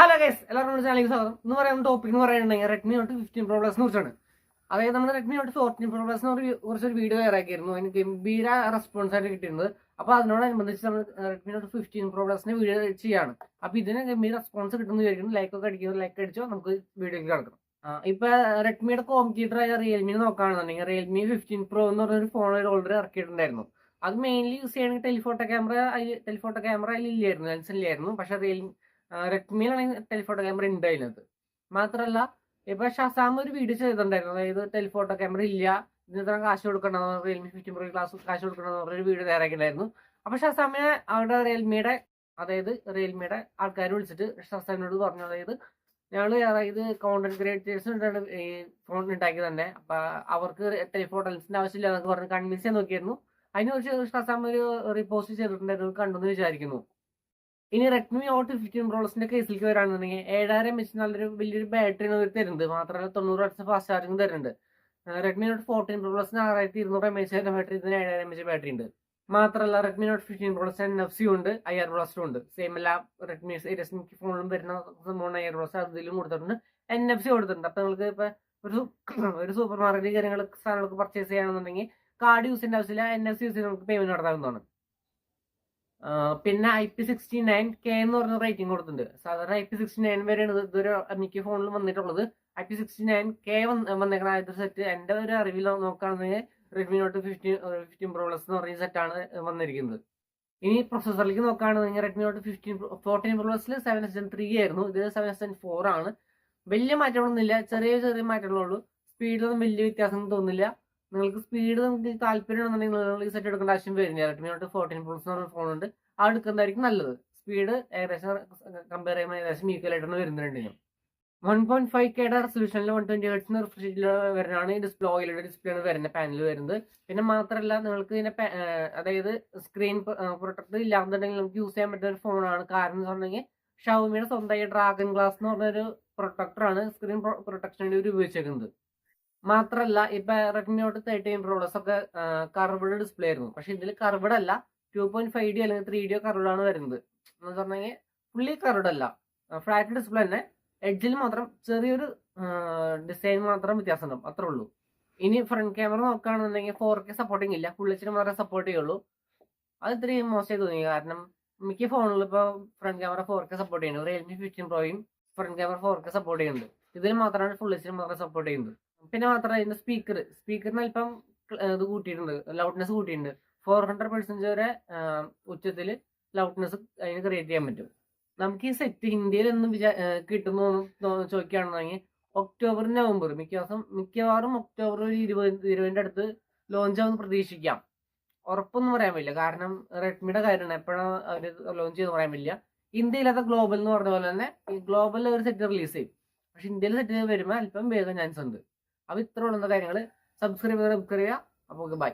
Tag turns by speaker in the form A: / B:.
A: Hello guys എല്ലാവർക്കും ചാനലിലേക്ക് സ്വാഗതം. എന്ന് പറയുന്ന ടോപ്പിക് എന്ന് പറയുന്നുണ്ടെങ്കിൽ റെഡ്മി നോട്ട് ഫിഫ്റ്റീൻ പ്രോ പ്ലസിനെ കുറിച്ചാണ്. അതായത് നമ്മൾ റെഡ്മി നോട്ട് ഫോർട്ടീൻ പ്രോ ഒരു കുറച്ചൊരു വീഡിയോ ഇറക്കിയിരുന്നു അതിന് ഗംഭീര റെസ്പോൺസ് ആയിട്ട് കിട്ടിയിരുന്നത്. അപ്പോൾ അതിനോടനുബന്ധിച്ച് നമ്മൾ റെഡ്മി നോട്ട് ഫിഫ്റ്റീൻ പ്രോ പ്ലസിന് വീഡിയോ ചെയ്യാണ്. അപ്പോൾ ഇതിന് ഗംഭീര റെസ്പോൺസ് കിട്ടുന്നു വിചാരിക്കുന്നു. ലൈക്ക് ഒക്കെ അടിക്കുന്നത് ലൈക്ക് അടിച്ചോ? നമുക്ക് വീഡിയോയിൽ കിടക്കണം ഇപ്പോൾ റെഡ്മിയുടെ കോമ്പറ്റീറ്റർ ആയ റിയൽമി നോക്കുകയാണെന്നുണ്ടെങ്കിൽ റിയൽമി ഫിഫ്റ്റീൻ പ്രോ എന്ന് പറഞ്ഞൊരു ഫോൺ ഓൾറെഡി ഇറക്കിയിട്ടുണ്ടായിരുന്നു. അത് മെയിൻലി യൂസ് ചെയ്യണമെങ്കിൽ ടെലിഫോട്ടോ ക്യാമറ അതിൽ ടെലിഫോട്ടോ ക്യാമറ അതിൽ ഇല്ലായിരുന്നു ലെൻസ് ഇല്ലായിരുന്നു. പക്ഷേ റിയൽമി റെഡ്മിയിലാണെങ്കിൽ ടെലിഫോട്ടോ ക്യാമറ ഉണ്ട് അതിനകത്ത് മാത്രമല്ല ഇപ്പൊ ഷസാം ഒരു വീഡിയോ ചെയ്തിട്ടുണ്ടായിരുന്നു. അതായത് ടെലിഫോട്ടോ ക്യാമറ ഇല്ല ഇത്ര കാശ് കൊടുക്കണം റിയൽമി ഫിഫ്റ്റീൻ പ്രോ ക്ലാസ് കാശ് കൊടുക്കണം എന്ന് പറഞ്ഞൊരു വീഡിയോ തയ്യാറാക്കിയിട്ടുണ്ടായിരുന്നു. അപ്പൊ ഷസാമിനെ അവിടെ റിയൽമിയുടെ അതായത് റിയൽമിയുടെ ആൾക്കാർ വിളിച്ചിട്ട് ഷസാമിനോട് പറഞ്ഞു. അതായത് ഞങ്ങൾ അതായത് കോണ്ടന്റ് ക്രിയേറ്റേഴ്സ് ഈ ഫോൺ ഉണ്ടാക്കി തന്നെ. അപ്പൊ അവർക്ക് ടെലിഫോട്ടോ ലെൻസിന്റെ ആവശ്യമില്ല എന്നൊക്കെ പറഞ്ഞ് കൺവിൻസ് ചെയ്യാൻ നോക്കിയായിരുന്നു അതിനെ കുറിച്ച് ഷസാം ഒരു റിപ്പോസ്റ്റ് ചെയ്തിട്ടുണ്ടായിരുന്നു. കണ്ടെന്ന് വിചാരിക്കുന്നു. ഇനി റെഡ്മി നോട്ട് ഫിഫ്റ്റീൻ പ്രോളസിന്റെ കേസിലേക്ക് വരാണെന്നുണ്ടെങ്കിൽ ഏഴായിരം എച്ച് നല്ലൊരു വലിയൊരു ബാറ്ററിയാണ് അവർ തരുന്നത്. മാത്രമല്ല തൊണ്ണൂറ് വാട്ട്സ് ഫാസ്റ്റ് ചാർജിങ് തരുന്നുണ്ട്. റെഡ്മി നോട്ട് ഫോർട്ടീൻ പ്രോളസിന് ആറായിരത്തി ഇരുന്നൂറ് എം എച്ച് ബാറ്ററി ഇതിന് ഏഴായിരം എച്ച് ബാറ്ററി ഉണ്ട്. മാത്രമല്ല Redmi note fifteen pro plus N F C ഉണ്ട് ഐ ആർ ബ്ലാസ്റ്റും ഉണ്ട്. സെയിം എല്ലാ റെഡ്മി രശ്മി ഫോണിലും വരുന്ന സംഭവമാണ് ഐ ആർ ബ്ലാസ്റ്റ് അതിലും കൊടുത്തിട്ടുണ്ട്. എൻ എഫ് സി കൊടുത്തിട്ടുണ്ട്. അപ്പൊ നിങ്ങൾക്ക് ഇപ്പൊ ഒരു ഒരു സൂപ്പർ മാർക്കറ്റ് കാര്യങ്ങൾ സാധനങ്ങൾക്ക് പർച്ചേസ് ചെയ്യണമെന്നുണ്ടെങ്കിൽ കാർഡ് യൂസ് ചെയ്യേണ്ട ആവശ്യമില്ല എൻ എഫ് സി യൂസ് ചെയ്ത് നമുക്ക് പേയ്മെന്റ് നടത്താവുന്നതാണ്. പിന്നെ I P sixty nine K എന്ന് പറഞ്ഞ റേറ്റിംഗ് കൊടുത്തിട്ടുണ്ട്. സാധാരണ ഐ പി സിക്സ്റ്റി നയൻ വരെയാണ് ഇതൊരു മിക്ക ഫോണിലും വന്നിട്ടുള്ളത്. I P sixty nine K വന്നേക്കണ ആദ്യത്തെ സെറ്റ് എന്റെ ഒരു അറിവിൽ നോക്കുകയാണെന്നുണ്ടെങ്കിൽ Redmi note fifteen fifteen pro plus എന്ന് പറഞ്ഞ സെറ്റാണ് വന്നിരിക്കുന്നത്. ഇനി പ്രൊസസ്സറിലേക്ക് നോക്കുകയാണെന്നുണ്ടെങ്കിൽ Redmi note fifteen fourteen pro പ്ലസിൽ seven S N three ആയിരുന്നു. ഇത് സെവൻ എസ് എൻ ഫോർ ആണ്. വലിയ മാറ്റങ്ങളൊന്നുമില്ല. ചെറിയ ചെറിയ മാറ്റങ്ങളുള്ളൂ സ്പീഡിലൊന്നും വലിയ വ്യത്യാസം തോന്നുന്നില്ല. നിങ്ങൾക്ക് സ്പീഡ് നമുക്ക് താല്പര്യം ഉണ്ടെന്നുണ്ടെങ്കിൽ നിങ്ങൾ ഈ സെറ്റ് എടുക്കേണ്ട ആവശ്യം വരുന്നില്ല. റെഡ്മി നോട്ട് ഫോർട്ടീൻ പ്ലസ് എന്ന് പറഞ്ഞ ഫോണുണ്ട് ആ എടുക്കുന്നതായിരിക്കും നല്ലത്. സ്പീഡ് ഏകദേശം കമ്പയർ ചെയ്യുമ്പോൾ ഏകദേശം ഈക്വൽ ആയിട്ടാണ് വരുന്നുണ്ട് വൺ പോയിന്റ് ഫൈവ് കെയുടെ റെസൊല്യൂഷനിൽ വൺ ട്വന്റി ഹേർട്സ് റിഫ്രിജിൽ വരുന്നതാണ് ഡിസ്പ്ലേ ഓയിലയുടെ ഡിസ്പ്ലേ ആണ് വരുന്ന പാനൽ വരുന്നത്. പിന്നെ മാത്രമല്ല നിങ്ങൾക്ക് ഇതിന്റെ അതായത് സ്ക്രീൻ പ്രൊട്ടക്ട് ഇല്ലാന്നുണ്ടെങ്കിൽ നമുക്ക് യൂസ് ചെയ്യാൻ പറ്റുന്ന ഒരു ഫോണാണ് കാരണം എന്ന് പറഞ്ഞെങ്കിൽ ഷൗമിയുടെ സ്വന്തമായി ഡ്രാഗൺ ഗ്ലാസ് എന്ന് പറഞ്ഞൊരു പ്രൊട്ടക്ടറാണ് സ്ക്രീൻ പ്രൊട്ടക്ഷന് വേണ്ടി ഉപയോഗിച്ചേക്കുന്നത്. മാത്രല്ല ഇപ്പൊ റെഡ്മി നോട്ട് തേർട്ടീൻ പ്രോളസ് ഒക്കെ കർവഡ് ഡിസ്പ്ലേ ആയിരുന്നു. പക്ഷെ ഇതിൽ കർവഡ് അല്ല ടു പോയിന്റ് ഫൈവ് ഡി അല്ലെങ്കിൽ ത്രീ ഡി കർവഡ് ആണ് വരുന്നത്. എന്ന് പറഞ്ഞെങ്കിൽ ഫുള്ളി കർവഡ് അല്ല. ഫ്ലാറ്റ് ഡിസ്പ്ലേ തന്നെ എഡ്ജിൽ മാത്രം ചെറിയൊരു ഡിസൈൻ മാത്രം വ്യത്യാസം ഉണ്ടാവും അത്രേ ഉള്ളൂ. ഇനി ഫ്രണ്ട് ക്യാമറ നോക്കുകയാണെന്നുണ്ടെങ്കിൽ ഫോർ കെ സപ്പോർട്ടിങ് ഇല്ല. ഫുൾ എച്ചിന് മാത്രമേ സപ്പോർട്ട് ചെയ്യുള്ളൂ. അത് ഇത്രയും മോശമായി തോന്നി കാരണം മിക്ക ഫോണുകളിൽ ഇപ്പോൾ front camera four K support ചെയ്യുന്നുണ്ട്. Realme fifteen പ്രോയും front camera four K support ചെയ്യുന്നുണ്ട്. ഇതിൽ മാത്രമാണ് ഫുൾ എച്ചിന് മാത്രമേ സപ്പോർട്ട് ചെയ്യുന്നത്. പിന്നെ മാത്രമല്ല ഇതിന്റെ സ്പീക്കർ സ്പീക്കറിന് അല്പം ഇത് കൂട്ടിയിട്ടുണ്ട് ലൗഡ്നെസ് കൂട്ടിയിട്ടുണ്ട്. ഫോർ ഹൺഡ്രഡ് പെർസെന്റ് വരെ ഉച്ചത്തിൽ ലൗഡ്നെസ് അതിന് ക്രിയേറ്റ് ചെയ്യാൻ പറ്റും. നമുക്ക് ഈ സെറ്റ് ഇന്ത്യയിൽ ഒന്നും വിചാ കിട്ടുന്നു ചോദിക്കുകയാണെന്നുണ്ടെങ്കിൽ ഒക്ടോബർ നവംബർ മിക്കവാറും മിക്കവാറും ഒക്ടോബർ ഒരു ഇരുപത് ഇരുപതിന്റെ അടുത്ത് ലോഞ്ച് ആവുമെന്ന് പ്രതീക്ഷിക്കാം. ഉറപ്പൊന്നും പറയാൻ പറ്റില്ല. കാരണം റെഡ്മിയുടെ കാര്യമാണ് എപ്പോഴാണ് അവർ ലോഞ്ച് ചെയ്ത് പറയാൻ പറ്റില്ല. ഇന്ത്യയിലത്തെ ഗ്ലോബൽ എന്ന് പറഞ്ഞ പോലെ തന്നെ ഗ്ലോബലിൽ ഒരു സെറ്റ് റിലീസ് ചെയ്യും. പക്ഷെ ഇന്ത്യയിൽ സെറ്റ് വരുമ്പോൾ അല്പം വേഗം ചാൻസ് ഉണ്ട്. അപ്പോൾ ഇത്രയുള്ള കാര്യങ്ങൾ സബ്സ്ക്രൈബ് സബ്സ്ക്രൈബ് ചെയ്യുക അപ്പോൾ ബൈ